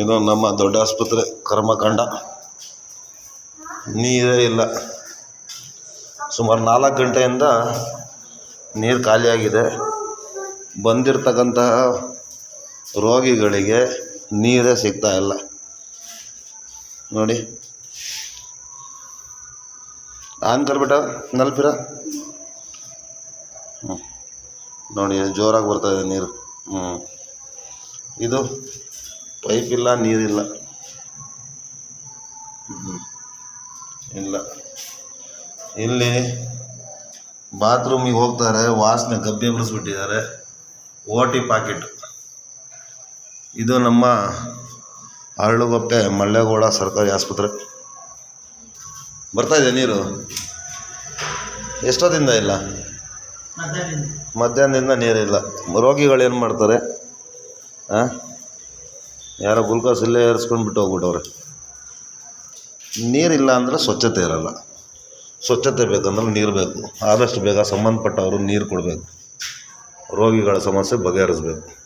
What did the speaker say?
ಇದು ನಮ್ಮ ದೊಡ್ಡ ಆಸ್ಪತ್ರೆ ಕರ್ಮಕಾಂಡ. ನೀರೇ ಇಲ್ಲ. ಸುಮಾರು ನಾಲ್ಕು ಗಂಟೆಯಿಂದ ನೀರು ಖಾಲಿಯಾಗಿದೆ. ಬಂದಿರತಕ್ಕಂತಹ ರೋಗಿಗಳಿಗೆ ನೀರೇ ಸಿಗ್ತಾ ಇಲ್ಲ. ನೋಡಿ. ಆನ್ ಕರ್ಬಿಟ್ಟ ಬೇಟ ನಲ್ ಫಿರ ಹ್ಞೂ ನೋಡಿ, ಜೋರಾಗಿ ಬರ್ತಾ ಇದೆ ನೀರು. ಹ್ಞೂ ಇದು ಪೈಪ್ ಇಲ್ಲ ನೀರಿಲ್ಲ ಇಲ್ಲ. ಇಲ್ಲಿ. ಬಾತ್ರೂಮಿಗೆ ಹೋಗ್ತಾರೆ ವಾಸನೆ ಗಬ್ಬೆ ಬಿಡಿಸ್ಬಿಟ್ಟಿದ್ದಾರೆ. OT packet. ಇದು ನಮ್ಮ ಅರಳುಗೊಪ್ಪೆ ಮಳ್ಳೇಗೌಡ ಸರ್ಕಾರಿ ಆಸ್ಪತ್ರೆ. ಬರ್ತಾ ಇದೆ ನೀರು? ಎಷ್ಟೊತ್ತಿಂದ ಇಲ್ಲ? ಮಧ್ಯಾಹ್ನದಿಂದ. ನೀರಿಲ್ಲ ರೋಗಿಗಳು ಏನು ಮಾಡ್ತಾರೆ? ಹಾಂ ಯಾರೋ ಗುಲ್ಕಾಸ್ ಇಲ್ಲೇ ಏರಿಸ್ಕೊಂಡು ಬಿಟ್ಟು ಹೋಗ್ಬಿಟ್ಟವ್ರೆ. ನೀರಿಲ್ಲ ಅಂದರೆ ಸ್ವಚ್ಛತೆ ಇರಲ್ಲ. ಸ್ವಚ್ಛತೆ ಬೇಕಂದ್ರೆ ನೀರು ಬೇಕು. ಆದಷ್ಟು ಬೇಗ ಸಂಬಂಧಪಟ್ಟವರು ನೀರು ಕೊಡಬೇಕು. ರೋಗಿಗಳ ಸಮಸ್ಯೆ ಬಗೆಹರಿಸ್ಬೇಕು.